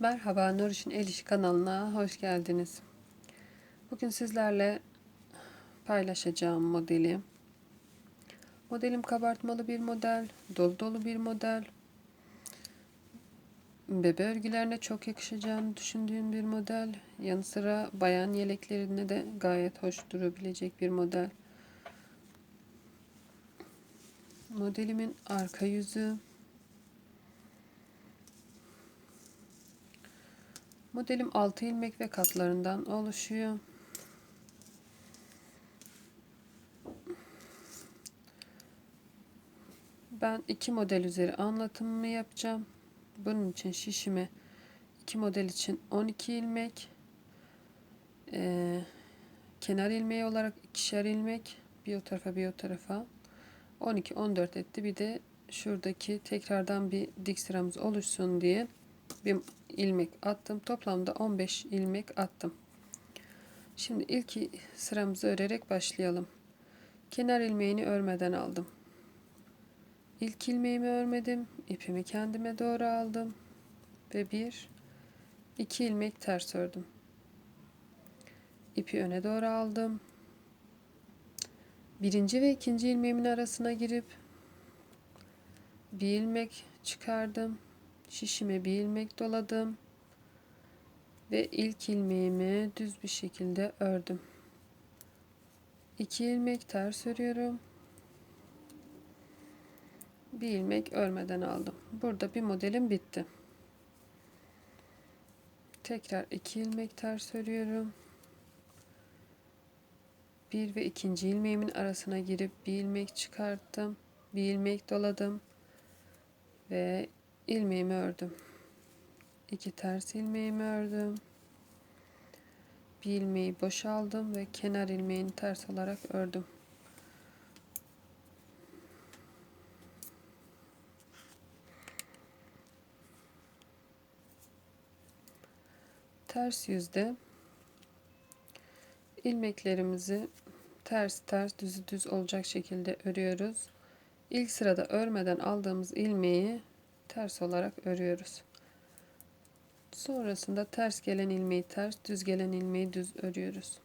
Merhaba Nuriş'in El İşi kanalına hoş geldiniz. Bugün sizlerle paylaşacağım modeli. Modelim kabartmalı bir model, dolu dolu bir model. Bebe örgülerine çok yakışacağını düşündüğüm bir model. Yanı sıra bayan yeleklerine de gayet hoş durabilecek bir model. Modelimin arka yüzü Modelim 6 ilmek ve katlarından oluşuyor. Ben iki model üzeri anlatımımı yapacağım. Bunun için şişime iki model için 12 ilmek e, kenar ilmeği olarak ikişer ilmek bir o tarafa bir o tarafa 12 14 etti. Bir de şuradaki tekrardan bir dik sıramız oluşsun diye bir ilmek attım. Toplamda 15 ilmek attım. Şimdi ilk sıramızı örerek başlayalım. Kenar ilmeğini örmeden aldım. İlk ilmeğimi örmedim. ipimi kendime doğru aldım. Ve bir, iki ilmek ters ördüm. İpi öne doğru aldım. Birinci ve ikinci ilmeğimin arasına girip bir ilmek çıkardım şişime bir ilmek doladım ve ilk ilmeğimi düz bir şekilde ördüm. 2 ilmek ters örüyorum. Bir ilmek örmeden aldım. Burada bir modelim bitti. Tekrar 2 ilmek ters örüyorum. Bir ve ikinci ilmeğimin arasına girip bir ilmek çıkarttım. Bir ilmek doladım ve ilmeğimi ördüm. İki ters ilmeğimi ördüm. Bir ilmeği boşaldım ve kenar ilmeğini ters olarak ördüm. Ters yüzde ilmeklerimizi ters ters düz düz olacak şekilde örüyoruz. İlk sırada örmeden aldığımız ilmeği ters olarak örüyoruz. Sonrasında ters gelen ilmeği ters, düz gelen ilmeği düz örüyoruz.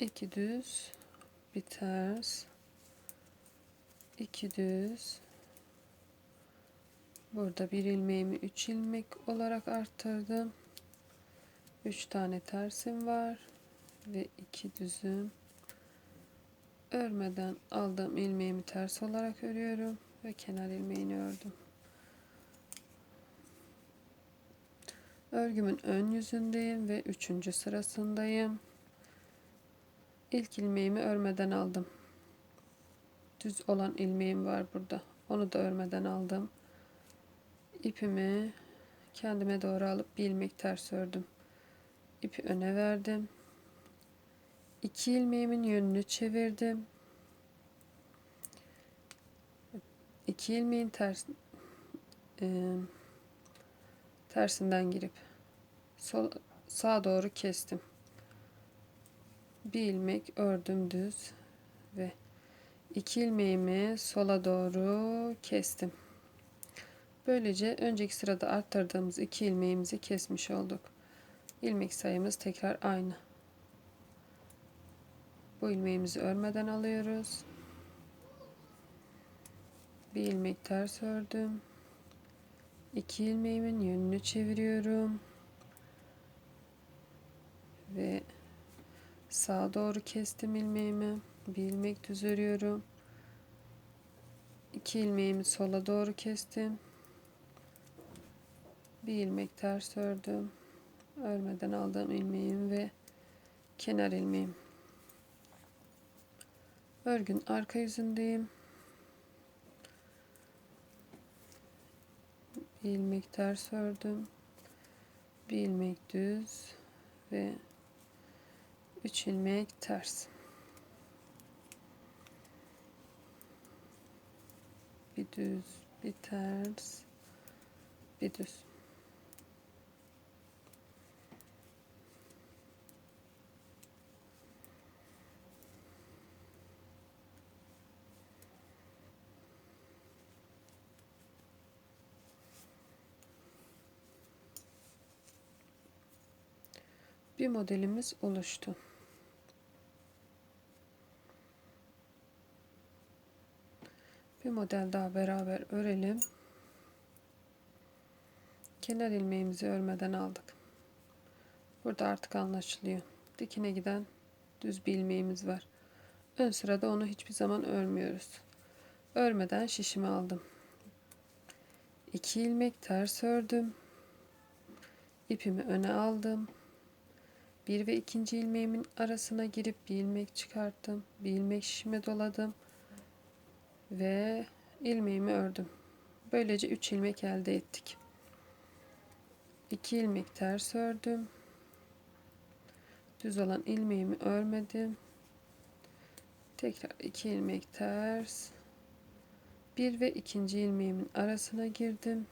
İki düz, bir ters, iki düz. Burada bir ilmeğimi üç ilmek olarak arttırdım. Üç tane tersim var ve iki düzüm örmeden aldığım ilmeğimi ters olarak örüyorum ve kenar ilmeğini ördüm. Örgümün ön yüzündeyim ve üçüncü sırasındayım. İlk ilmeğimi örmeden aldım. Düz olan ilmeğim var burada. Onu da örmeden aldım. İpimi kendime doğru alıp bir ilmek ters ördüm. İpi öne verdim. İki ilmeğimin yönünü çevirdim. İki ilmeğin ters e, tersinden girip sol sağa doğru kestim. Bir ilmek ördüm düz ve iki ilmeğimi sola doğru kestim. Böylece önceki sırada arttırdığımız iki ilmeğimizi kesmiş olduk. İlmek sayımız tekrar aynı. Bu ilmeğimizi örmeden alıyoruz. Bir ilmek ters ördüm. İki ilmeğimin yönünü çeviriyorum. Ve sağa doğru kestim ilmeğimi. Bir ilmek düz örüyorum. İki ilmeğimi sola doğru kestim. Bir ilmek ters ördüm. Örmeden aldığım ilmeğim ve kenar ilmeğim. Örgün arka yüzündeyim. Bir ilmek ters ördüm. Bir ilmek düz ve üç ilmek ters. Bir düz, bir ters, bir düz. Bir modelimiz oluştu. Bir model daha beraber örelim. Kenar ilmeğimizi örmeden aldık. Burada artık anlaşılıyor. Dikine giden düz bir ilmeğimiz var. Ön sırada onu hiçbir zaman örmüyoruz. Örmeden şişimi aldım. 2 ilmek ters ördüm. İpimi öne aldım. Bir ve ikinci ilmeğimin arasına girip bir ilmek çıkarttım. Bir ilmek şişime doladım. Ve ilmeğimi ördüm. Böylece 3 ilmek elde ettik. 2 ilmek ters ördüm. Düz olan ilmeğimi örmedim. Tekrar 2 ilmek ters. Bir ve ikinci ilmeğimin arasına girdim.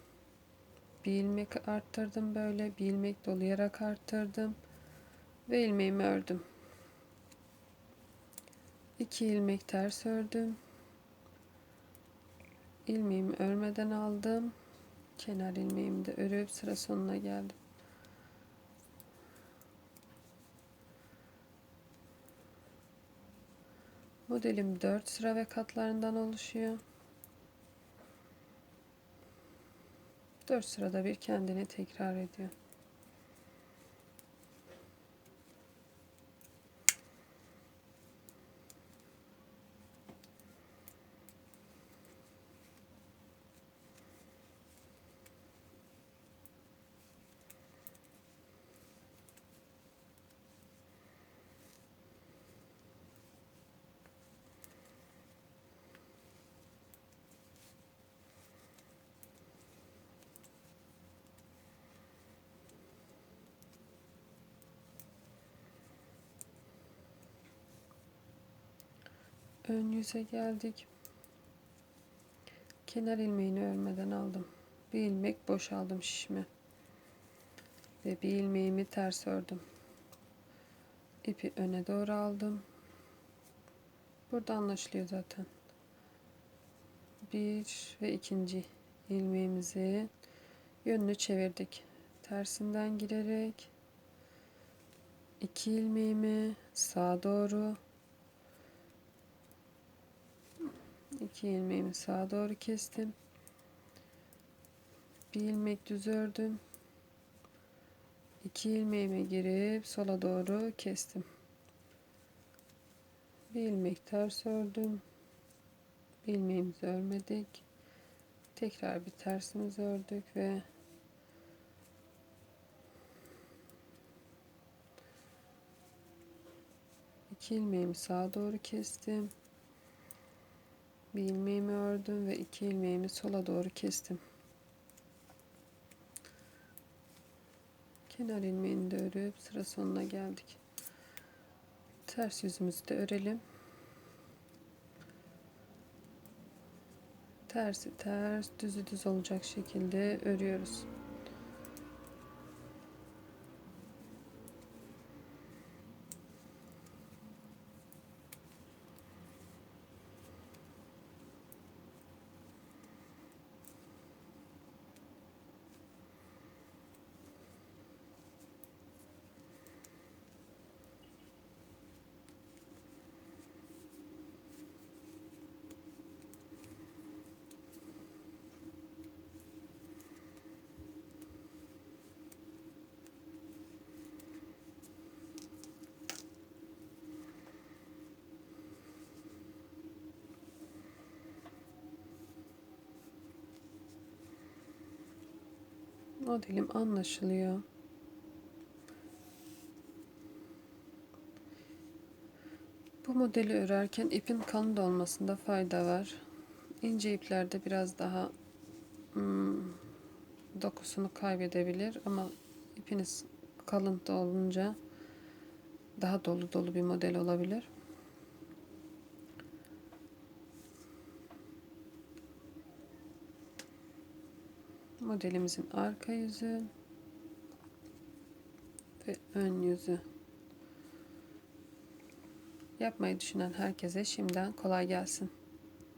Bir ilmek arttırdım böyle. Bir ilmek dolayarak arttırdım. Ve ilmeğimi ördüm. 2 ilmek ters ördüm. ilmeğimi örmeden aldım. Kenar ilmeğimi de örüp sıra sonuna geldim. Modelim 4 sıra ve katlarından oluşuyor. 4 sırada bir kendini tekrar ediyor. Ön yüze geldik. Kenar ilmeğini örmeden aldım. Bir ilmek boşaldım şişime. Ve bir ilmeğimi ters ördüm. İpi öne doğru aldım. Burada anlaşılıyor zaten. Bir ve ikinci ilmeğimizi yönünü çevirdik. Tersinden girerek iki ilmeğimi sağa doğru 2 ilmeğimi sağa doğru kestim. Bir ilmek düz ördüm. 2 ilmeğime girip sola doğru kestim. Bir ilmek ters ördüm. Bir ilmeğimizi örmedik. Tekrar bir tersimizi ördük ve iki ilmeğimi sağa doğru kestim. Bir ilmeğimi ördüm ve iki ilmeğimi sola doğru kestim. Kenar ilmeğini de örüp sıra sonuna geldik. Ters yüzümüzü de örelim. Tersi ters, düzü düz olacak şekilde örüyoruz. Modelim anlaşılıyor. Bu modeli örerken ipin kalın da olmasında fayda var. İnce iplerde biraz daha hmm, dokusunu kaybedebilir ama ipiniz kalın da olunca daha dolu dolu bir model olabilir. Modelimizin arka yüzü ve ön yüzü. Yapmayı düşünen herkese şimdiden kolay gelsin.